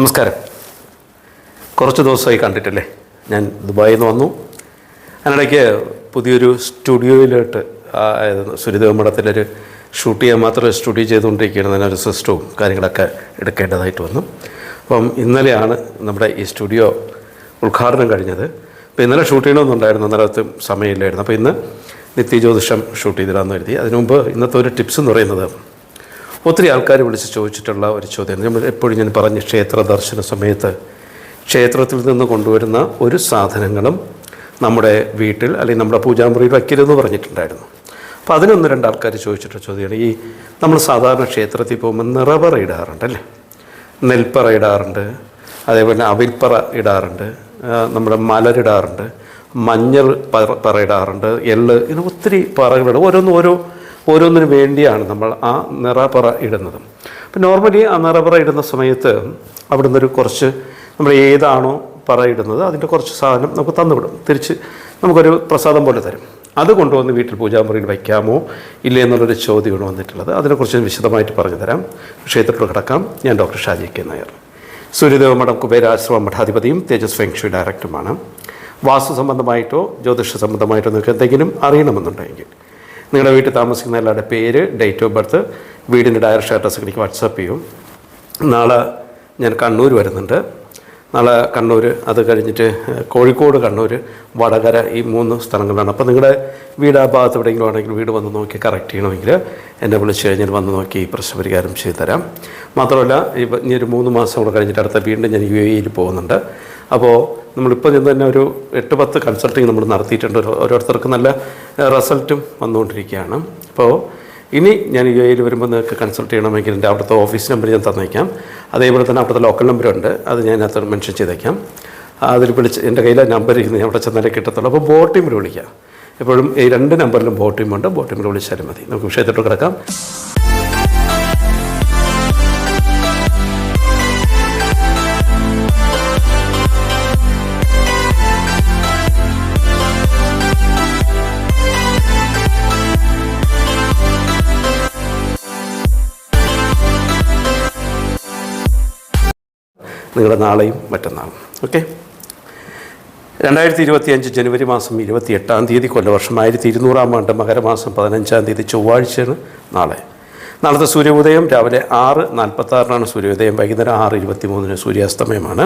നമസ്കാരം. കുറച്ച് ദിവസമായി കണ്ടിട്ടില്ലേ? ഞാൻ ദുബായിൽ നിന്ന് വന്നു. അതിനിടയ്ക്ക് പുതിയൊരു സ്റ്റുഡിയോയിലോട്ട് സുരിദേവ മഠത്തിലൊരു ഷൂട്ട് ചെയ്യാൻ മാത്രം സ്റ്റുഡിയോ ചെയ്തുകൊണ്ടിരിക്കുകയാണ്. അതിനൊരു സിസ്റ്റവും കാര്യങ്ങളൊക്കെ എടുക്കേണ്ടതായിട്ട് വന്നു. അപ്പം ഇന്നലെയാണ് നമ്മുടെ ഈ സ്റ്റുഡിയോ ഉദ്ഘാടനം കഴിഞ്ഞത്. അപ്പോൾ ഇന്നലെ ഷൂട്ട് ചെയ്യണമെന്നുണ്ടായിരുന്നു. അന്നേരത്തും സമയമില്ലായിരുന്നു. അപ്പോൾ ഇന്ന് നിത്യജ്യോതിഷം ഷൂട്ട് ചെയ്തിടാമെന്ന് കരുതി. അതിനുമുമ്പ് ഇന്നത്തെ ഒരു ടിപ്സ് എന്ന് പറയുന്നത് ഒത്തിരി ആൾക്കാർ വിളിച്ച് ചോദിച്ചിട്ടുള്ള ഒരു ചോദ്യം നമ്മൾ എപ്പോഴും ഞാൻ പറഞ്ഞ ക്ഷേത്ര ദർശന സമയത്ത് ക്ഷേത്രത്തിൽ നിന്ന് കൊണ്ടുവരുന്ന ഒരു സാധനങ്ങളും നമ്മുടെ വീട്ടിൽ അല്ലെങ്കിൽ നമ്മുടെ പൂജാമുറിയിൽ വയ്ക്കരുതെന്ന് പറഞ്ഞിട്ടുണ്ടായിരുന്നു. അപ്പോൾ അതിനൊന്ന് രണ്ട് ആൾക്കാർ ചോദിച്ചിട്ടുള്ള ചോദ്യമാണ്. ഈ നമ്മൾ സാധാരണ ക്ഷേത്രത്തിൽ പോകുമ്പോൾ നിറവറ ഇടാറുണ്ടല്ലേ നെൽപ്പറ ഇടാറുണ്ട് അതേപോലെ അവിൽപ്പറ ഇടാറുണ്ട് നമ്മുടെ മലരിടാറുണ്ട് മഞ്ഞൾ പറ പറയിടാറുണ്ട് എള്ള് ഇങ്ങനെ ഒത്തിരി പറകളുണ്ട്. ഓരോന്നും ഓരോ ഓരോന്നിനു വേണ്ടിയാണ് നമ്മൾ ആ നിറപറ ഇടുന്നത്. അപ്പം നോർമലി ആ നിറപറ ഇടുന്ന സമയത്ത് അവിടുന്ന് ഒരു കുറച്ച് നമ്മൾ ഏതാണോ പറ ഇടുന്നത് അതിന്റെ കുറച്ച് സാധനം നമുക്ക് തന്നുവിടും. തിരിച്ച് നമുക്കൊരു പ്രസാദം പോലെ തരും. അത് കൊണ്ടുവന്ന് വീട്ടിൽ പൂജാമുറിയിൽ വയ്ക്കാമോ ഇല്ലേ എന്നുള്ളൊരു ചോദ്യമാണ് വന്നിട്ടുള്ളത്. അതിനെക്കുറിച്ച് വിശദമായിട്ട് പറഞ്ഞു തരാം ക്ഷേത്രത്തിൽ കിടക്കാം. ഞാൻ ഡോക്ടർ ഷാജി കെ നായർ. സൂര്യദേവ മഠം കുബേരാശ്രമ മഠാധിപതിയും തേജസ് ഫെങ്ഷു ഡയറക്ടറുമാണ്. വാസ്തു സംബന്ധമായിട്ടോ ജ്യോതിഷ സംബന്ധമായിട്ടോ നിങ്ങൾക്ക് എന്തെങ്കിലും അറിയണമെന്നുണ്ടെങ്കിൽ നിങ്ങളുടെ വീട്ടിൽ താമസിക്കുന്ന എല്ലാവരുടെ പേര് ഡേറ്റ് ഓഫ് ബർത്ത് വീടിന്റെ ഡയറക്ഷൻ അഡ്രസ്സ് എനിക്ക് വാട്സാപ്പ് ചെയ്യും. നാളെ ഞാൻ കണ്ണൂർ വരുന്നുണ്ട്. നാളെ കണ്ണൂർ അത് കഴിഞ്ഞിട്ട് കോഴിക്കോട് കണ്ണൂർ വടകര ഈ മൂന്ന് സ്ഥലങ്ങളിലാണ് അപ്പോൾ നിങ്ങളുടെ വീട് ആ ഭാഗത്ത് എവിടെയെങ്കിലും ആണെങ്കിൽ വീട് വന്ന് നോക്കി കറക്റ്റ് ചെയ്യണമെങ്കിൽ എന്നെ വിളിച്ച് കഴിഞ്ഞാൽ വന്ന് നോക്കി ഈ പ്രശ്ന പരിഹാരം ചെയ്തു തരാം മാത്രമല്ല ഇപ്പം ഇനി ഒരു മൂന്ന് മാസം കൂടെ കഴിഞ്ഞിട്ട് അടുത്ത വീണ്ടും ഞാൻ യു എയിൽ പോകുന്നുണ്ട്. അപ്പോൾ നമ്മളിപ്പോൾ നിന്ന് തന്നെ ഒരു എട്ട് പത്ത് കൺസൾട്ടിങ് നമ്മൾ നടത്തിയിട്ടുണ്ട്. ഓരോരുത്തർക്ക് നല്ല റിസൾട്ടും വന്നുകൊണ്ടിരിക്കുകയാണ്. അപ്പോൾ ഇനി ഞാൻ യു എയിൽ വരുമ്പോൾ നിങ്ങൾക്ക് കൺസൾട്ട് ചെയ്യണമെങ്കിൽ എന്റെ അവിടുത്തെ ഓഫീസ് നമ്പർ ഞാൻ തന്നേക്കാം. അതേപോലെ തന്നെ അവിടുത്തെ ലോക്കൽ നമ്പറുണ്ട് അത് ഞാൻ അത് മെൻഷൻ ചെയ്തേക്കാം. അതിൽ വിളിച്ച് എന്റെ കയ്യിലെ നമ്പർ ഇരുന്ന് അവിടെ ചെന്നാലേ കിട്ടത്തുള്ളൂ. അപ്പോൾ ബോട്ട് ടീമിൽ വിളിക്കാം. എപ്പോഴും ഈ രണ്ട് നമ്പറിലും ബോട്ട് ടീമുണ്ട് ബോട്ട് ടീമിൽ വിളിച്ചാലും മതി. നമുക്ക് വിഷയത്തോട്ട് കിടക്കാം. നിങ്ങളുടെ നാളെയും മറ്റന്നാളും. ഓക്കെ? രണ്ടായിരത്തി ഇരുപത്തി അഞ്ച് ജനുവരി മാസം ഇരുപത്തി എട്ടാം തീയതി കൊല്ലവർഷം ആയിരത്തി ഇരുന്നൂറാം ആണ്ട് മകരമാസം പതിനഞ്ചാം തീയതി ചൊവ്വാഴ്ചയാണ് നാളെ. നാളത്തെ സൂര്യോദയം രാവിലെ ആറ് നാൽപ്പത്തി ആറിനാണ് സൂര്യോദയം വൈകുന്നേരം ആറ് ഇരുപത്തി മൂന്നിന് സൂര്യാസ്തമയമാണ്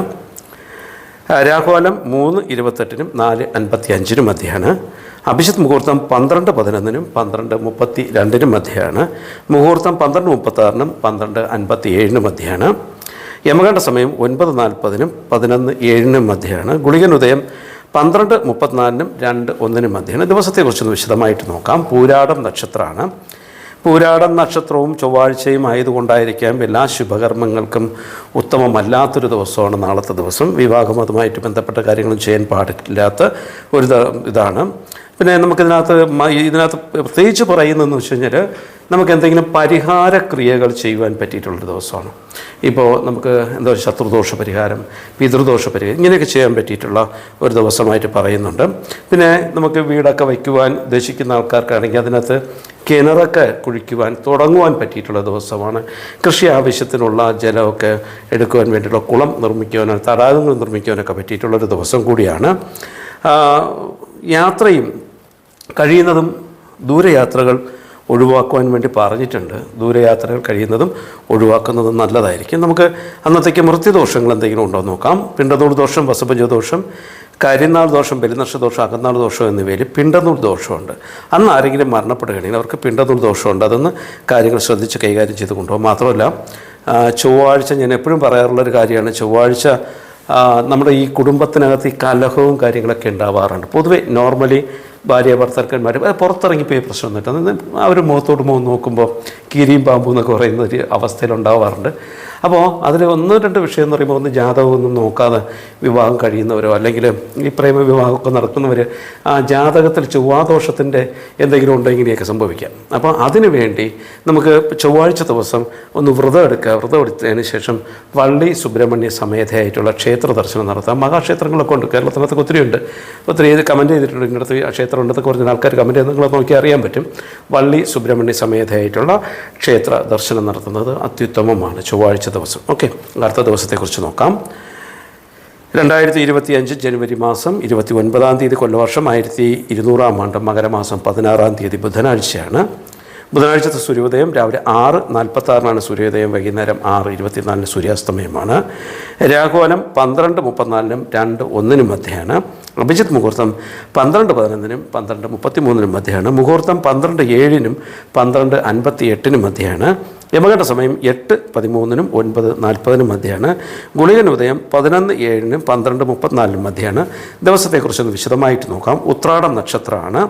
രാഹുകാലം മൂന്ന് ഇരുപത്തെട്ടിനും നാല് അൻപത്തി അഞ്ചിനും മധ്യയാണ് അഭിജിത്ത് മുഹൂർത്തം പന്ത്രണ്ട് പതിനൊന്നിനും പന്ത്രണ്ട് മുപ്പത്തി രണ്ടിനും മധ്യയാണ് മുഹൂർത്തം പന്ത്രണ്ട് മുപ്പത്താറിനും പന്ത്രണ്ട് അൻപത്തി ഏഴിനും മധ്യയാണ് യമകണ്ഠ സമയം ഒൻപത് നാൽപ്പതിനും പതിനൊന്ന് ഏഴിനും മധ്യയാണ്. ഗുളികൻ ഉദയം പന്ത്രണ്ട് മുപ്പത്തിനാലിനും രണ്ട് ഒന്നിനും മധ്യയാണ്. ദിവസത്തെക്കുറിച്ചൊന്ന് വിശദമായിട്ട് നോക്കാം. പൂരാടം നക്ഷത്രമാണ്. പൂരാടം നക്ഷത്രവും ചൊവ്വാഴ്ചയും ആയതുകൊണ്ടായിരിക്കാം എല്ലാ ശുഭകർമ്മങ്ങൾക്കും ഉത്തമമല്ലാത്തൊരു ദിവസമാണ് നാളത്തെ ദിവസം. വിവാഹം അതുമായിട്ട് ബന്ധപ്പെട്ട കാര്യങ്ങളും ചെയ്യാൻ പാടില്ലാത്ത ഒരു ഇതാണ്. പിന്നെ നമുക്കിതിനകത്ത് ഇതിനകത്ത് പ്രത്യേകിച്ച് പറയുന്നതെന്ന് വെച്ച് കഴിഞ്ഞാൽ നമുക്ക് എന്തെങ്കിലും പരിഹാര ക്രിയകൾ ചെയ്യുവാൻ പറ്റിയിട്ടുള്ളൊരു ദിവസമാണ്. ഇപ്പോൾ നമുക്ക് എന്താ ശത്രുദോഷ പരിഹാരം പിതൃദോഷ പരിഹാരം ഇങ്ങനെയൊക്കെ ചെയ്യാൻ പറ്റിയിട്ടുള്ള ഒരു ദിവസമായിട്ട് പറയുന്നുണ്ട്. പിന്നെ നമുക്ക് വീടൊക്കെ വയ്ക്കുവാൻ ഉദ്ദേശിക്കുന്ന ആൾക്കാർക്കാണെങ്കിൽ അതിനകത്ത് കിണറൊക്കെ കുഴിക്കുവാൻ തുടങ്ങുവാൻ പറ്റിയിട്ടുള്ള ദിവസമാണ്. കൃഷി ആവശ്യത്തിനുള്ള ജലമൊക്കെ എടുക്കുവാൻ വേണ്ടിയിട്ടുള്ള കുളം നിർമ്മിക്കുവാനോ തടാകങ്ങൾ നിർമ്മിക്കുവാനൊക്കെ പറ്റിയിട്ടുള്ളൊരു ദിവസം കൂടിയാണ്. യാത്രയും കഴിയുന്നതും ദൂരയാത്രകൾ ഒഴിവാക്കുവാൻ വേണ്ടി പറഞ്ഞിട്ടുണ്ട്. ദൂരയാത്രകൾ കഴിയുന്നതും ഒഴിവാക്കുന്നതും നല്ലതായിരിക്കും. നമുക്ക് അന്നത്തേക്ക് മൃത്യുദോഷങ്ങൾ എന്തെങ്കിലും ഉണ്ടോ നോക്കാം. പിണ്ടനൂർ ദോഷം വസഭജ ദോഷം കരിനാൾ ദോഷം പെരുന്നക്ഷ ദോഷം അകന്നാൾ ദോഷം എന്നിവയിൽ പിണ്ടനൂർ ദോഷമുണ്ട്. അന്ന് ആരെങ്കിലും മരണപ്പെടുകയാണെങ്കിൽ അവർക്ക് പിണ്ടനൂർ ദോഷമുണ്ട്. അതൊന്ന് കാര്യങ്ങൾ ശ്രദ്ധിച്ച് കൈകാര്യം ചെയ്ത് കൊണ്ടുപോകും. മാത്രമല്ല ചൊവ്വാഴ്ച ഞാൻ എപ്പോഴും പറയാറുള്ളൊരു കാര്യമാണ്. ചൊവ്വാഴ്ച നമ്മുടെ ഈ കുടുംബത്തിനകത്ത് ഈ കലഹവും കാര്യങ്ങളൊക്കെ ഉണ്ടാവാറുണ്ട്. പൊതുവെ നോർമലി ഭാര്യ ഭർത്താക്കന്മാർ പുറത്തിറങ്ങിപ്പോയി പ്രശ്നമൊന്നുമില്ല അവർ മുഖത്തോട് മുഖം നോക്കുമ്പോൾ കീരിയും പാമ്പും എന്നൊക്കെ പറയുന്ന ഒരു അവസ്ഥയിലുണ്ടാവാറുണ്ട്. അപ്പോൾ അതിൽ ഒന്ന് രണ്ട് വിഷയം എന്ന് പറയുമ്പോൾ ഒന്ന് ജാതകമൊന്നും നോക്കാതെ വിവാഹം കഴിയുന്നവരോ അല്ലെങ്കിൽ ഈ പ്രേമ വിവാഹമൊക്കെ നടക്കുന്നവർ ആ ജാതകത്തിൽ ചൊവ്വാദോഷത്തിന്റെ എന്തെങ്കിലും ഉണ്ടെങ്കിൽ ഇങ്ങനെയൊക്കെ സംഭവിക്കാം. അപ്പോൾ അതിനു വേണ്ടി നമുക്ക് ചൊവ്വാഴ്ച ദിവസം ഒന്ന് വ്രതം എടുക്കുക. വ്രതം എടുത്തതിന് ശേഷം വള്ളി സുബ്രഹ്മണ്യ സമേതയായിട്ടുള്ള ക്ഷേത്ര ദർശനം നടത്താം. മഹാക്ഷേത്രങ്ങളൊക്കെ ഉണ്ട്. കേരളത്തിനകത്ത് ഒത്തിരി ഉണ്ട്. ഒത്തിരി ഇത് കമന്റ് ചെയ്തിട്ടുണ്ട്. ഇങ്ങനത്തെ ക്ഷേത്രം ഉണ്ടെന്നൊക്കെ പറഞ്ഞ ആൾക്കാർ കമന്റ് ചെയ്ത് നിങ്ങളെ നോക്കി അറിയാൻ പറ്റും. വള്ളി സുബ്രഹ്മണ്യ സമേതയായിട്ടുള്ള ക്ഷേത്ര ദർശനം നടത്തുന്നത് അത്യുത്തമമാണ്. ചൊവ്വാഴ്ച ദിവസം. ഓക്കെ അടുത്ത ദിവസത്തെക്കുറിച്ച് നോക്കാം. രണ്ടായിരത്തി ഇരുപത്തി അഞ്ച് ജനുവരി മാസം ഇരുപത്തി ഒൻപതാം തീയതി കൊല്ലവർഷം ആയിരത്തി ഇരുന്നൂറാം ആണ്ട് മകരമാസം പതിനാറാം തീയതി ബുധനാഴ്ചയാണ്. ബുധനാഴ്ചത്തെ സൂര്യോദയം രാവിലെ ആറ് നാൽപ്പത്തി ആറിനാണ് സൂര്യോദയം വൈകുന്നേരം ആറ് ഇരുപത്തിനാലിന് സൂര്യാസ്തമയമാണ്. രാഘോലം പന്ത്രണ്ട് മുപ്പത്തിനാലിനും രണ്ട് ഒന്നിനും മധ്യയാണ്. അഭിജിത്ത് മുഹൂർത്തം പന്ത്രണ്ട് പതിനൊന്നിനും പന്ത്രണ്ട് മുപ്പത്തി മൂന്നിനും മധ്യയാണ്. മുഹൂർത്തം പന്ത്രണ്ട് ഏഴിനും പന്ത്രണ്ട് അൻപത്തി എട്ടിനും മധ്യയാണ്. യമകണ്ഠ സമയം എട്ട് പതിമൂന്നിനും ഒൻപത് നാൽപ്പതിനും മധ്യയാണ് ഗുളികൻ ഉദയം പതിനൊന്ന് ഏഴിനും പന്ത്രണ്ട് മുപ്പത്തിനാലിനും മധ്യയാണ് ദിവസത്തെക്കുറിച്ചൊന്ന് വിശദമായിട്ട് നോക്കാം. ഉത്രാടം നക്ഷത്രമാണ്.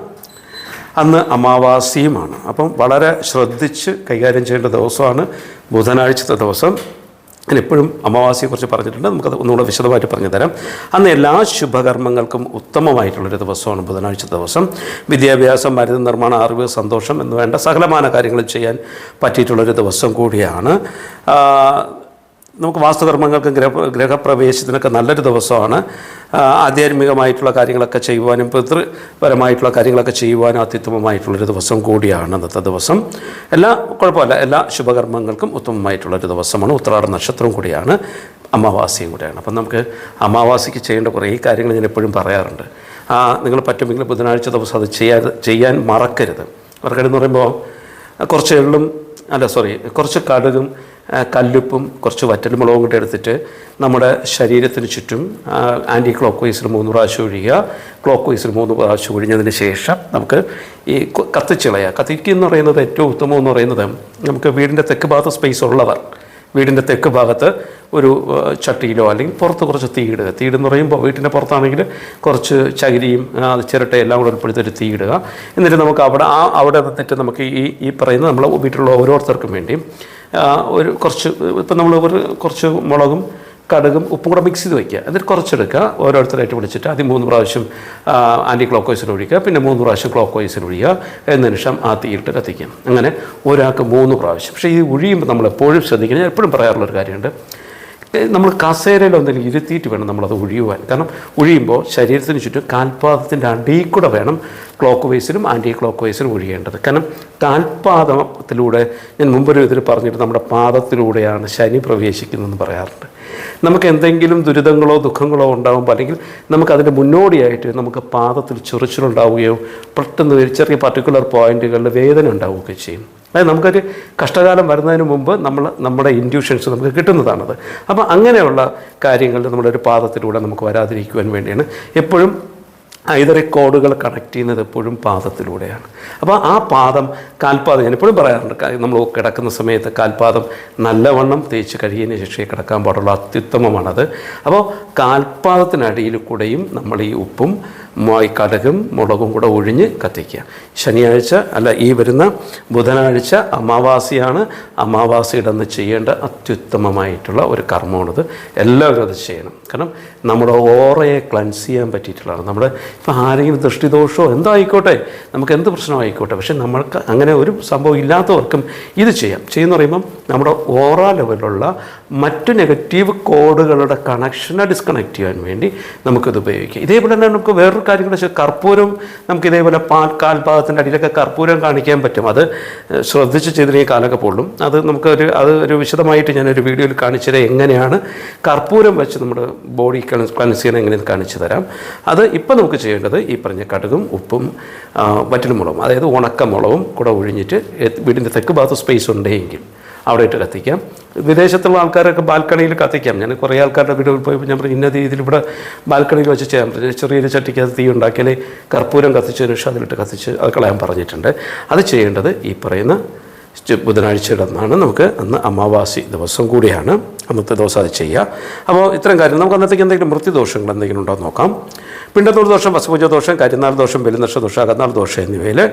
അന്ന് അമാവാസിയുമാണ്. അപ്പം വളരെ ശ്രദ്ധിച്ച് കൈകാര്യം ചെയ്യേണ്ട ദിവസമാണ് ബുധനാഴ്ചത്തെ ദിവസം. ഞാൻ എപ്പോഴും അമാവാസിയെക്കുറിച്ച് പറഞ്ഞിട്ടുണ്ട്. നമുക്കത് ഒന്നുകൂടെ വിശദമായിട്ട് പറഞ്ഞു തരാം. അന്ന് എല്ലാ ശുഭകർമ്മങ്ങൾക്കും ഉത്തമമായിട്ടുള്ളൊരു ദിവസമാണ് ബുധനാഴ്ച ദിവസം. വിദ്യാഭ്യാസം മരുന്ന് നിർമ്മാണം അറിവ് സന്തോഷം എന്ന് വേണ്ട സകലമാന കാര്യങ്ങൾ ചെയ്യാൻ പറ്റിയിട്ടുള്ളൊരു ദിവസം കൂടിയാണ്. നമുക്ക് വാസ്തുകർമ്മങ്ങൾക്ക് ഗ്രഹ ഗ്രഹപ്രവേശത്തിനൊക്കെ നല്ലൊരു ദിവസമാണ്. ആധ്യാത്മികമായിട്ടുള്ള കാര്യങ്ങളൊക്കെ ചെയ്യുവാനും പിതൃപരമായിട്ടുള്ള കാര്യങ്ങളൊക്കെ ചെയ്യുവാനും അത്യുത്തമമായിട്ടുള്ളൊരു ദിവസം കൂടിയാണ് അന്നത്തെ ദിവസം. എല്ലാ കുഴപ്പമില്ല. എല്ലാ ശുഭകർമ്മങ്ങൾക്കും ഉത്തമമായിട്ടുള്ളൊരു ദിവസമാണ്. ഉത്രാട നക്ഷത്രവും കൂടിയാണ്. അമാവാസിയും കൂടിയാണ്. അപ്പം നമുക്ക് അമാവാസിക്ക് ചെയ്യേണ്ട കുറേ കാര്യങ്ങൾ ഞാൻ എപ്പോഴും പറയാറുണ്ട്. ആ നിങ്ങൾ പറ്റുമെങ്കിൽ ബുധനാഴ്ച ദിവസം അത് ചെയ്യാൻ ചെയ്യാൻ മറക്കരുത്. മറക്കരുതെന്ന് പറയുമ്പോൾ കുറച്ച് എള്ളും അല്ല സോറി കുറച്ച് കടുകും കല്ലുപ്പും കുറച്ച് വറ്റൽമുളകും കൂടെ എടുത്തിട്ട് നമ്മുടെ ശരീരത്തിന് ചുറ്റും ആന്റി ക്ലോക്ക് വൈസിൽ മൂന്ന് പ്രാവശ്യം ഒഴിയുക. ക്ലോക്ക് വൈസിൽ മൂന്ന് പ്രാവശ്യം ഒഴിഞ്ഞതിന് ശേഷം നമുക്ക് ഈ കത്തിച്ചിളയുക കത്തിക്കുക എന്ന് പറയുന്നത് ഏറ്റവും ഉത്തമം എന്ന് പറയുന്നത് നമുക്ക് വീടിന്റെ തെക്ക് ഭാഗത്ത് സ്പേസ് ഉള്ളവർ വീടിന്റെ തെക്ക് ഭാഗത്ത് ഒരു ചട്ടിയിലോ അല്ലെങ്കിൽ പുറത്ത് കുറച്ച് തീയിടുക. തീയിടെന്ന് പറയുമ്പോൾ വീട്ടിന്റെ പുറത്താണെങ്കിൽ കുറച്ച് ചകിരിയും അത് ചിരട്ടയെല്ലാം കൂടെ ഉൾപ്പെടുത്തി തീയിടുക. എന്നിട്ട് നമുക്ക് അവിടെ ആ അവിടെ നിന്നിട്ട് നമുക്ക് ഈ ഈ പറയുന്ന നമ്മൾ വീട്ടിലുള്ള ഓരോരുത്തർക്കും വേണ്ടിയും ഒരു കുറച്ച് ഇപ്പം നമ്മൾ ഒരു കുറച്ച് മുളകും കടുകും ഉപ്പും കൂടെ മിക്സ് ചെയ്ത് വയ്ക്കുക എന്നിട്ട് കുറച്ചെടുക്കുക. ഓരോരുത്തരായിട്ട് വിളിച്ചിട്ട് ആദ്യം മൂന്ന് പ്രാവശ്യം ആന്റി ക്ലോക്ക് വൈസിൽ ഒഴിക്കുക. പിന്നെ മൂന്ന് പ്രാവശ്യം ക്ലോക്ക് വൈസിൽ ഒഴിയുക. എന്ന ശേഷം ആ തീയിട്ട് കത്തിക്കുക. അങ്ങനെ ഒരാൾക്ക് മൂന്ന് പ്രാവശ്യം. പക്ഷേ ഈ ഒഴിയുമ്പോൾ നമ്മൾ എപ്പോഴും ശ്രദ്ധിക്കണം. ഞാൻ എപ്പോഴും പറയാറുള്ളൊരു കാര്യമുണ്ട്. നമ്മൾ കസേരയിൽ എന്തെങ്കിലും ഇരുത്തിയിട്ട് വേണം നമ്മളത് ഒഴിയുവാൻ. കാരണം ഒഴിയുമ്പോൾ ശരീരത്തിന് ചുറ്റും കാൽപാദത്തിന്റെ അടിയിൽ കൂടെ വേണം ക്ലോക്ക് വൈസിലും ആന്റി ക്ലോക്ക് വൈസിലും ഒഴിയേണ്ടത്. കാരണം കാൽപാദത്തിലൂടെ ഞാൻ മുമ്പൊരു ഇതിൽ പറഞ്ഞിട്ട് നമ്മുടെ പാദത്തിലൂടെയാണ് ശനി പ്രവേശിക്കുന്നതെന്ന് പറയാറുണ്ട്. നമുക്ക് എന്തെങ്കിലും ദുരിതങ്ങളോ ദുഃഖങ്ങളോ ഉണ്ടാകുമ്പോൾ അല്ലെങ്കിൽ നമുക്കതിന്റെ മുന്നോടിയായിട്ട് നമുക്ക് പാദത്തിൽ ചൊറിച്ചിലുണ്ടാവുകയോ പെട്ടെന്ന് ഒരു ചെറിയ പർട്ടിക്കുലർ പോയിന്റുകളിൽ വേദന ഉണ്ടാവുകയൊക്കെ ചെയ്യും. അതായത് നമുക്കൊരു കഷ്ടകാലം വരുന്നതിന് മുമ്പ് നമ്മൾ നമ്മുടെ ഇൻഡ്യൂഷൻസ് നമുക്ക് കിട്ടുന്നതാണത്. അപ്പോൾ അങ്ങനെയുള്ള കാര്യങ്ങളിൽ നമ്മുടെ ഒരു പാദത്തിലൂടെ നമുക്ക് വരാതിരിക്കുവാൻ വേണ്ടിയാണ് എപ്പോഴും ഐതറി റെക്കോർഡുകൾ കണക്ട് ചെയ്യുന്നത് എപ്പോഴും പാദത്തിലൂടെയാണ്. അപ്പോൾ ആ പാദം കാൽപാദം ഞാൻ എപ്പോഴും പറയാറുണ്ട് നമ്മൾ കിടക്കുന്ന സമയത്ത് കാൽപാദം നല്ലവണ്ണം തേച്ച് കഴിയുന്ന ശേഷമേ കിടക്കാൻ പാടുള്ളൂ. അത്യുത്തമമാണത്. അപ്പോൾ കാൽപാദത്തിനടിയിൽ കൂടെയും നമ്മൾ ഈ ഉപ്പും ഈ കടുകും മുളകും കൂടെ ഒഴിഞ്ഞ് കത്തിക്കുക. ശനിയാഴ്ച അല്ല ഈ വരുന്ന ബുധനാഴ്ച അമാവാസിയാണ്. അമാവാസിയുടെ അന്ന് ചെയ്യേണ്ട അത്യുത്തമമായിട്ടുള്ള ഒരു കർമ്മമാണിത്. എല്ലാവരും അത് ചെയ്യണം. കാരണം നമ്മുടെ ഓറയെ ക്ലൻസ് ചെയ്യാൻ പറ്റിയിട്ടുള്ളതാണ്. നമ്മുടെ ഇപ്പോൾ ആരെങ്കിലും ദൃഷ്ടിദോഷമോ എന്തോ ആയിക്കോട്ടെ നമുക്ക് എന്ത് പ്രശ്നമായിക്കോട്ടെ പക്ഷെ നമ്മൾക്ക് അങ്ങനെ ഒരു സംഭവം ഇല്ലാത്തവർക്കും ഇത് ചെയ്യാം. ചെയ്യുന്ന പറയുമ്പം നമ്മുടെ ഓറ ലെവലുള്ള മറ്റു നെഗറ്റീവ് കോഡുകളുടെ കണക്ഷനെ ഡിസ്കണക്ട് ചെയ്യാൻ വേണ്ടി നമുക്കിത് ഉപയോഗിക്കാം. ഇതേപോലെ തന്നെ നമുക്ക് വേറൊരു കാര്യം കൂടെ കർപ്പൂരം നമുക്ക് ഇതേപോലെ പാൽ കാൽഭാഗത്തിന്റെ അടിയിലൊക്കെ കർപ്പൂരം കാണിക്കാൻ പറ്റും. അത് ശ്രദ്ധിച്ച് ചെയ്തില്ലെങ്കിൽ കാലൊക്കെ പൊള്ളും അത് നമുക്കൊരു അത് ഒരു വിശദമായിട്ട് ഞാനൊരു വീഡിയോയിൽ കാണിച്ചത് എങ്ങനെയാണ് കർപ്പൂരം വെച്ച് നമ്മുടെ ബോഡി ക്ലൻസ് ക്ലൻസ് ചെയ്യണം എങ്ങനെയെന്ന് കാണിച്ചു തരാം. അത് ഇപ്പം നമുക്ക് ചെയ്യേണ്ടത് ഈ പറഞ്ഞ കടുകും ഉപ്പും വറ്റൽമുളകും അതായത് ഉണക്കമുളകും കൂടെ ഒഴിഞ്ഞിട്ട് വീടിന്റെ തെക്ക് ഭാഗത്ത് സ്പേസ് ഉണ്ടെങ്കിൽ അവിടെ ഇട്ട് കത്തിക്കാം. വിദേശത്തുള്ള ആൾക്കാരൊക്കെ ബാൽക്കണിയിൽ കത്തിക്കാം. ഞാൻ കുറേ ആൾക്കാരുടെ വീടുകളിൽ പോയി ഞാൻ പറഞ്ഞു ഇന്ന രീതിയിൽ ഇവിടെ ബാൽക്കണിയിൽ വെച്ച് ചെയ്യാൻ പറഞ്ഞു ചെറിയൊരു ചട്ടിക്കകത്ത് തീ ഉണ്ടാക്കിയാൽ കർപ്പൂരം കത്തിച്ചതിന് ശേഷം അതിലിട്ട് കത്തിച്ച് അത് കളയാൻ പറഞ്ഞിട്ടുണ്ട്. അത് ചെയ്യേണ്ടത് ഈ പറയുന്ന ബുധനാഴ്ചയുടെ അന്നാണ് നമുക്ക് അന്ന് അമാവാസി ദിവസം കൂടിയാണ്. അന്നത്തെ ദിവസം അത് ചെയ്യുക അപ്പോൾ ഇത്തരം കാര്യം നമുക്ക് അന്നത്തേക്ക് എന്തെങ്കിലും മൃത്യുദോഷങ്ങൾ എന്തെങ്കിലും ഉണ്ടോ നോക്കാം. പിണ്ടത്തൂർ ദോഷം വസുപൂജ ദോഷം കരിനാൾ ദോഷം ബലിനക്ഷ ദോഷം അകന്നാൾ ദോഷം എന്നിവയിൽ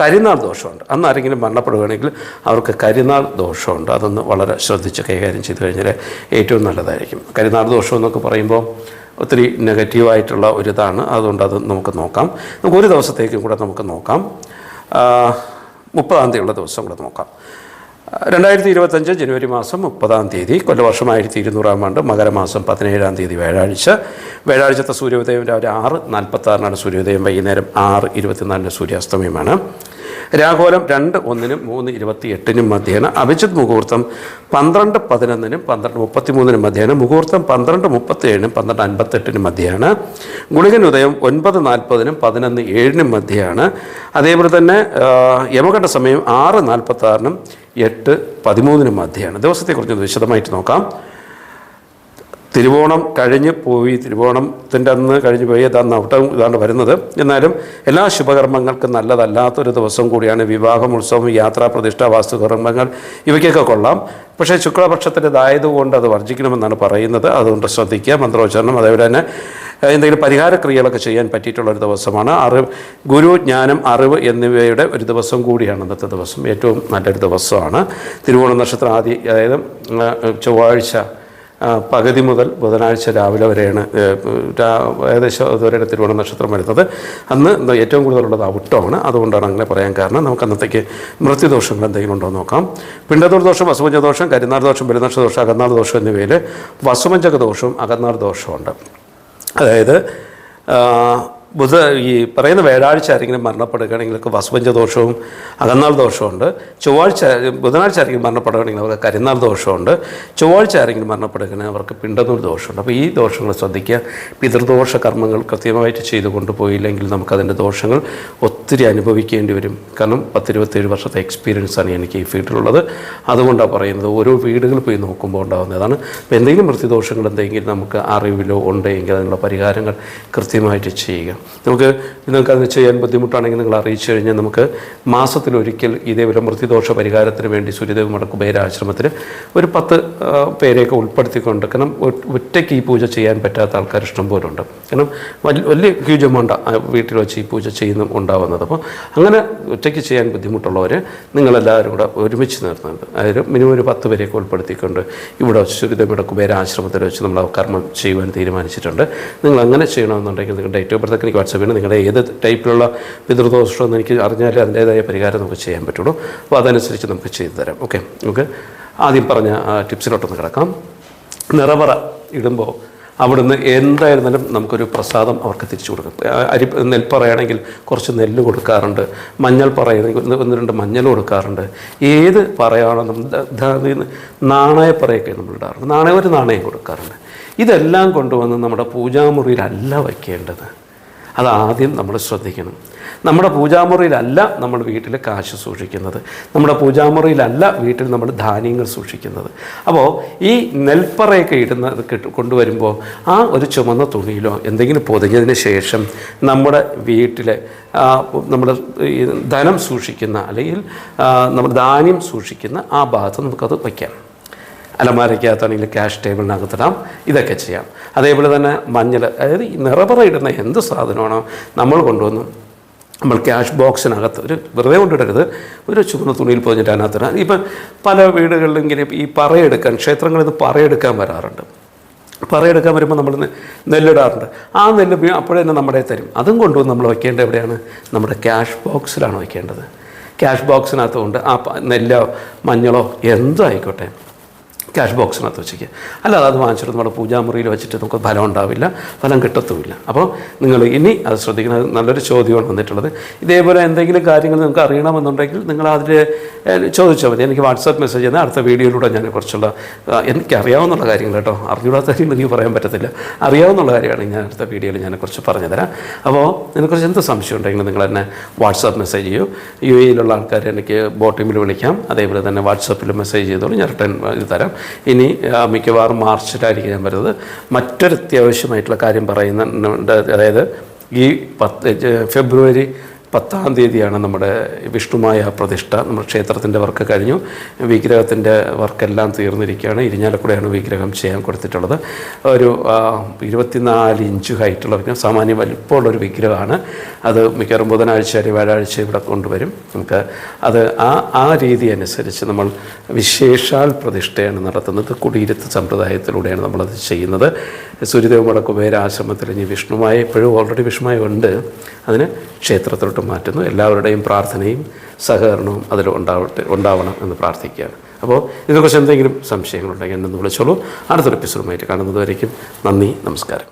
കരിനാൾ ദോഷമുണ്ട്. അന്ന് ആരെങ്കിലും മരണപ്പെടുകയാണെങ്കിൽ അവർക്ക് കരിനാൾ ദോഷമുണ്ട്. അതൊന്ന് വളരെ ശ്രദ്ധിച്ച് കൈകാര്യം ചെയ്തു കഴിഞ്ഞാൽ ഏറ്റവും നല്ലതായിരിക്കും. കരിനാൾ ദോഷം എന്നൊക്കെ പറയുമ്പോൾ ഒത്തിരി നെഗറ്റീവായിട്ടുള്ള ഒരിതാണ്. അതുകൊണ്ട് അത് നമുക്ക് നോക്കാം. നമുക്ക് ഒരു ദിവസത്തേക്കും കൂടെ നമുക്ക് നോക്കാം. മുപ്പതാം തീയതിയുള്ള ദിവസം കൂടെ നോക്കാം. രണ്ടായിരത്തി ഇരുപത്തഞ്ച് ജനുവരി മാസം മുപ്പതാം തീയതി കൊല്ലവർഷം ആയിരത്തി ഇരുന്നൂറാം ആണ്ട് മകരമാസം പതിനേഴാം തീയതി വ്യാഴാഴ്ച. വ്യാഴാഴ്ചത്തെ സൂര്യോദയം രാവിലെ ആറ് നാൽപ്പത്തി ആറിനാണ് സൂര്യോദയം വൈകുന്നേരം ആറ് ഇരുപത്തിനാലിന് സൂര്യാസ്തമയമാണ്. രാഘോലം രണ്ട് ഒന്നിനും മൂന്ന് ഇരുപത്തി എട്ടിനും മധ്യേന. അഭിജിത് മുഹൂർത്തം പന്ത്രണ്ട് പതിനൊന്നിനും പന്ത്രണ്ട് മുപ്പത്തി മൂന്നിനും മധ്യേന. മുഹൂർത്തം പന്ത്രണ്ട് മുപ്പത്തി ഏഴിനും പന്ത്രണ്ട് അൻപത്തെട്ടിനും മധ്യയാണ് ഗുളികൻ ഉദയം ഒൻപത് നാൽപ്പതിനും പതിനൊന്ന് ഏഴിനും മധ്യയാണ് അതേപോലെ തന്നെ യമകണ്ഠ സമയം ആറ് നാൽപ്പത്തി ആറിനും എട്ട് പതിമൂന്നിനും മധ്യയാണ് ദിവസത്തെക്കുറിച്ച് വിശദമായിട്ട് നോക്കാം. തിരുവോണം കഴിഞ്ഞ് പോയി തിരുവോണത്തിന്റെ അന്ന് കഴിഞ്ഞ് പോയി അതാണ് ഔട്ടം ഇതാണ് വരുന്നത്. എന്നാലും എല്ലാ ശുഭകർമ്മങ്ങൾക്കും നല്ലതല്ലാത്തൊരു ദിവസം കൂടിയാണ് വിവാഹം ഉത്സവം യാത്രാ പ്രതിഷ്ഠ വാസ്തുകർമ്മങ്ങൾ ഇവയ്ക്കൊക്കെ കൊള്ളാം. പക്ഷേ ശുക്ലപക്ഷത്തിന്റെതായതുകൊണ്ട് അത് വർജിക്കണമെന്നാണ് പറയുന്നത്. അതുകൊണ്ട് ശ്രദ്ധിക്കുക മന്ത്രോച്ചാരണം. അതേപോലെ തന്നെ എന്തെങ്കിലും പരിഹാര ക്രിയകളൊക്കെ ചെയ്യാൻ പറ്റിയിട്ടുള്ള ഒരു ദിവസമാണ്. അറിവ് ഗുരു ജ്ഞാനം അറിവ് എന്നിവയുടെ ഒരു ദിവസം കൂടിയാണ് ഇന്നത്തെ ദിവസം. ഏറ്റവും നല്ലൊരു ദിവസമാണ്. തിരുവോണ നക്ഷത്രം ആദ്യ അതായത് ചൊവ്വാഴ്ച പകുതി മുതൽ ബുധനാഴ്ച രാവിലെ വരെയാണ് ഏകദേശം അതുവരെയാണ് തിരുവോണ നക്ഷത്രം വരുന്നത്. അന്ന് ഏറ്റവും കൂടുതലുള്ളത് അവിട്ടമാണ്. അതുകൊണ്ടാണ് അങ്ങനെ പറയാൻ കാരണം. നമുക്ക് അന്നത്തേക്ക് മൃത്യുദോഷങ്ങൾ എന്തെങ്കിലും ഉണ്ടോ എന്ന് നോക്കാം. പിണ്ടതൂർ ദോഷം വസുമഞ്ച ദോഷം കരിനാർ ദോഷം പെരുന്നക്ഷ ദോഷം അകന്നാർ ദോഷം എന്നിവയിൽ വസുമഞ്ചക ദോഷവും അകന്നാർ ഉണ്ട് അതായത് ബുധ ഈ പറയുന്ന വ്യാഴാഴ്ച ആരെങ്കിലും മരണപ്പെടുകയാണെങ്കിൽ അവർക്ക് വസുപഞ്ച ദോഷവും അകന്നാൾ ദോഷമുണ്ട് ചൊവ്വാഴ്ച ബുധനാഴ്ച ആരെങ്കിലും മരണപ്പെടുകയാണെങ്കിൽ അവർക്ക് കരിനാൾ ദോഷമുണ്ട് ചൊവ്വാഴ്ച ആരെങ്കിലും മരണപ്പെടുകയാണെങ്കിൽ അവർക്ക് പിണ്ടെന്നൊരു ദോഷമുണ്ട് അപ്പോൾ ഈ ദോഷങ്ങൾ ശ്രദ്ധിക്കുക. പിതൃദോഷ കർമ്മങ്ങൾ കൃത്യമായിട്ട് ചെയ്തു കൊണ്ടുപോയില്ലെങ്കിൽ നമുക്കതിന്റെ ദോഷങ്ങൾ ഒത്തിരി അനുഭവിക്കേണ്ടി വരും. കാരണം പത്തിരുപത്തേഴ് വർഷത്തെ എക്സ്പീരിയൻസാണ് എനിക്ക് ഈ ഫീൽഡിലുള്ളത്. അതുകൊണ്ടാണ് പറയുന്നത് ഓരോ വീടുകൾ പോയി നോക്കുമ്പോൾ ഉണ്ടാകുന്നതാണ് അപ്പോൾ എന്തെങ്കിലും മൃത്യുദോഷങ്ങൾ എന്തെങ്കിലും നമുക്ക് അറിവിലോ ഉണ്ടെങ്കിൽ അതിനുള്ള പരിഹാരങ്ങൾ കൃത്യമായിട്ട് ചെയ്യുക. നമുക്ക് നിങ്ങൾക്ക് അതിന് ചെയ്യാൻ ബുദ്ധിമുട്ടാണെങ്കിൽ നിങ്ങൾ അറിയിച്ചു കഴിഞ്ഞാൽ നമുക്ക് മാസത്തിലൊരിക്കൽ ഇതേപോലെ മൃത്യുദോഷ പരിഹാരത്തിന് വേണ്ടി സൂര്യദേവ് മടക്കുബേര ആശ്രമത്തിൽ ഒരു പത്ത് പേരെയൊക്കെ ഉൾപ്പെടുത്തിക്കൊണ്ട് കാരണം ഒറ്റയ്ക്ക് ഈ പൂജ ചെയ്യാൻ പറ്റാത്ത ആൾക്കാർ ഇഷ്ടം പോലെ ഉണ്ട് കാരണം വലിയ വലിയ ഹ്യൂജ് എമൗണ്ട് വീട്ടിൽ വെച്ച് ഈ പൂജ ചെയ്യുന്ന ഉണ്ടാവുന്നത്. അപ്പോൾ അങ്ങനെ ഒറ്റയ്ക്ക് ചെയ്യാൻ ബുദ്ധിമുട്ടുള്ളവർ നിങ്ങളെല്ലാവരും കൂടെ ഒരുമിച്ച് നിർത്തുന്നുണ്ട് അതായത് മിനിമം ഒരു പത്ത് പേരെയൊക്കെ ഉൾപ്പെടുത്തിക്കൊണ്ട് ഇവിടെ വെച്ച് സൂര്യദേവിയുടെ കുബേര ആശ്രമത്തിൽ വെച്ച് നമ്മൾ കർമ്മം ചെയ്യുവാൻ തീരുമാനിച്ചിട്ടുണ്ട്. നിങ്ങൾ അങ്ങനെ ചെയ്യണമെന്നുണ്ടെങ്കിൽ നിങ്ങളുടെ ഡേറ്റ് ഓഫ് ബർത്ത് എനിക്ക് വാട്സപ്പിന് നിങ്ങളുടെ ഏത് ടൈപ്പിലുള്ള പിതൃദോഷം എന്ന് എനിക്ക് അറിഞ്ഞാലേ അതിന്റേതായ പരിഹാരം നമുക്ക് ചെയ്യാൻ പറ്റുള്ളൂ. അപ്പോൾ അതനുസരിച്ച് നമുക്ക് ചെയ്തു തരാം. ഓക്കെ നമുക്ക് ആദ്യം പറഞ്ഞ ടിപ്സിലോട്ടൊന്ന് കിടക്കാം. നിറവറ ഇടുമ്പോൾ അവിടുന്ന് എന്തായിരുന്നാലും നമുക്കൊരു പ്രസാദം അവർക്ക് തിരിച്ചു കൊടുക്കും. അരി നെൽപ്പറയാണെങ്കിൽ കുറച്ച് നെല്ല് കൊടുക്കാറുണ്ട്. മഞ്ഞൾ പറയുകയാണെങ്കിൽ ഒന്ന് രണ്ട് മഞ്ഞൾ കൊടുക്കാറുണ്ട്. ഏത് പറയാണോ നാണയപ്പറയൊക്കെ നമ്മൾ ഇടാറുണ്ട്. നാണയം ഒരു നാണയം കൊടുക്കാറുണ്ട്. ഇതെല്ലാം കൊണ്ടുവന്ന് നമ്മുടെ പൂജാമുറിയിലല്ല വയ്ക്കേണ്ടത്. അത് ആദ്യം നമ്മൾ ശ്രദ്ധിക്കണം. നമ്മുടെ പൂജാമുറിയിലല്ല നമ്മൾ വീട്ടിൽ കാശ് സൂക്ഷിക്കുന്നത്. നമ്മുടെ പൂജാമുറിയിലല്ല വീട്ടിൽ നമ്മൾ ധാന്യങ്ങൾ സൂക്ഷിക്കുന്നത്. അപ്പോൾ ഈ നെൽപ്പറയൊക്കെ ഇടുന്ന കൊണ്ടുവരുമ്പോൾ ആ ഒരു ചുമന്ന തുണിയിലോ എന്തെങ്കിലും പൊതിഞ്ഞതിന് ശേഷം നമ്മുടെ വീട്ടിലെ നമ്മുടെ ധനം സൂക്ഷിക്കുന്ന അല്ലെങ്കിൽ നമ്മുടെ ധാന്യം സൂക്ഷിക്കുന്ന ആ ഭാഗത്ത് നമുക്കത് വയ്ക്കാം. അലമാരയ്ക്കകത്താണെങ്കിൽ ക്യാഷ് ടേബിളിനകത്തിടാം. ഇതൊക്കെ ചെയ്യാം. അതേപോലെ തന്നെ മഞ്ഞൾ അതായത് ഈ നിറപറ ഇടുന്ന എന്ത് സാധനമാണോ നമ്മൾ കൊണ്ടുവന്ന് നമ്മൾ ക്യാഷ് ബോക്സിനകത്ത് ഒരു വെറുതെ കൊണ്ടിടരുത്. ഒരു ചുവന്ന തുണിയിൽ പൊതിഞ്ഞിട്ട് അതിനകത്തിടാം ഇപ്പം പല വീടുകളിലും ഇങ്ങനെ ഈ പറയെടുക്കാൻ ക്ഷേത്രങ്ങളിൽ നിന്ന് പറയെടുക്കാൻ വരാറുണ്ട്. പറയെടുക്കാൻ വരുമ്പോൾ നമ്മൾ നെല്ലിടാറുണ്ട്. ആ നെല്ല് അപ്പോഴേ തന്നെ നമ്മുടെ തരും. അതും കൊണ്ടുവന്ന് നമ്മൾ വയ്ക്കേണ്ടത് എവിടെയാണ്? നമ്മുടെ ക്യാഷ് ബോക്സിലാണ് വയ്ക്കേണ്ടത്. ക്യാഷ് ബോക്സിനകത്ത് കൊണ്ട് ആ നെല്ലോ മഞ്ഞളോ എന്തോ ആയിക്കോട്ടെ. ക്യാഷ് ബോക്സിനകത്ത് വെച്ചേക്കുക അല്ലാതെ അത് വാങ്ങിച്ചിട്ട് നമ്മുടെ പൂജാമുറിയിൽ വെച്ചിട്ട് നമുക്ക് ഫലം ഉണ്ടാവില്ല ഫലം കിട്ടത്തുമില്ല. അപ്പോൾ നിങ്ങൾ ഇനി അത് ശ്രദ്ധിക്കുന്നത് നല്ലൊരു ചോദ്യമാണ് വന്നിട്ടുള്ളത്. ഇതേപോലെ എന്തെങ്കിലും കാര്യങ്ങൾ നിങ്ങൾക്ക് അറിയണമെന്നുണ്ടെങ്കിൽ നിങ്ങൾ അതിൽ ചോദിച്ചാൽ മതി. എനിക്ക് വാട്സാപ്പ് മെസ്സേജ് ചെയ്യുന്ന അടുത്ത വീഡിയോയിലൂടെ ഞാൻ കുറച്ചുള്ള എനിക്ക് അറിയാവുന്നുള്ള കാര്യങ്ങൾ കേട്ടോ. അറിഞ്ഞൂടാത്ത കാര്യങ്ങൾ എനിക്ക് പറയാൻ പറ്റത്തില്ല. അറിയാവുന്നുള്ള കാര്യമാണ് ഞാൻ അടുത്ത വീഡിയോയിൽ ഞാൻ കുറച്ച് പറഞ്ഞു തരാം. അപ്പോൾ ഇതിനെക്കുറിച്ച് എന്ത് സംശയം ഉണ്ടെങ്കിലും നിങ്ങൾ എന്നെ വാട്സാപ്പ് മെസ്സേജ് ചെയ്യൂ. യു എയിലുള്ള ആൾക്കാർ എനിക്ക് ബോട്ടിമിൽ വിളിക്കാം. അതേപോലെ തന്നെ വാട്സാപ്പിൽ മെസ്സേജ് ചെയ്തോളൂ. ഞാൻ റിട്ടേൺ ഇത് തരാം. ഇനി മിക്കവാറും മാർച്ചിലായിരിക്കും ഞാൻ വരുന്നത്. മറ്റൊരു അത്യാവശ്യമായിട്ടുള്ള കാര്യം പറയുന്നുണ്ട്. അതായത് ഈ പത്ത് ഫെബ്രുവരി പത്താം തീയതിയാണ് നമ്മുടെ വിഷ്ണുമായ പ്രതിഷ്ഠ. നമ്മുടെ ക്ഷേത്രത്തിന്റെ വർക്ക് കഴിഞ്ഞു. വിഗ്രഹത്തിന്റെ വർക്കെല്ലാം തീർന്നിരിക്കുകയാണ്. ഇരിഞ്ഞാലക്കുടയാണ് വിഗ്രഹം ചെയ്യാൻ കൊടുത്തിട്ടുള്ളത്. ഒരു ഇരുപത്തിനാല് ഇഞ്ച് ഹൈറ്റുള്ള വിഗ്രഹം. സാമാന്യ വലിപ്പമുള്ളൊരു വിഗ്രഹമാണ്. അത് മിക്കവാറും ബുധനാഴ്ച അല്ലെങ്കിൽ വ്യാഴാഴ്ച ഇവിടെ കൊണ്ടുവരും. നമുക്ക് അത് ആ ആ രീതി അനുസരിച്ച് നമ്മൾ വിശേഷാൽ പ്രതിഷ്ഠയാണ് നടത്തുന്നത്. കുടിയിരുത്ത് സമ്പ്രദായത്തിലൂടെയാണ് നമ്മളത് ചെയ്യുന്നത്. സൂര്യദേവ മടക്കുബേര ആശ്രമത്തിൽ ഇനി വിഷ്ണുമായ ഇപ്പോഴും ഓൾറെഡി വിഷ്ണുമായ ഉണ്ട് അതിന് ക്ഷേത്രത്തിലോട്ട് മാറ്റുന്നു. എല്ലാവരുടെയും പ്രാർത്ഥനയും സഹകരണവും അതിൽ ഉണ്ടാവട്ടെ ഉണ്ടാവണം എന്ന് പ്രാർത്ഥിക്കുകയാണ്. അപ്പോൾ ഇതിനെക്കുറിച്ച് എന്തെങ്കിലും സംശയങ്ങളുണ്ടെങ്കിൽ എന്നെ വിളിച്ചോളൂ. അടുത്തൊരു എപ്പിസോഡുമായിട്ട് കാണുന്നത് വരയ്ക്കും നന്ദി നമസ്കാരം.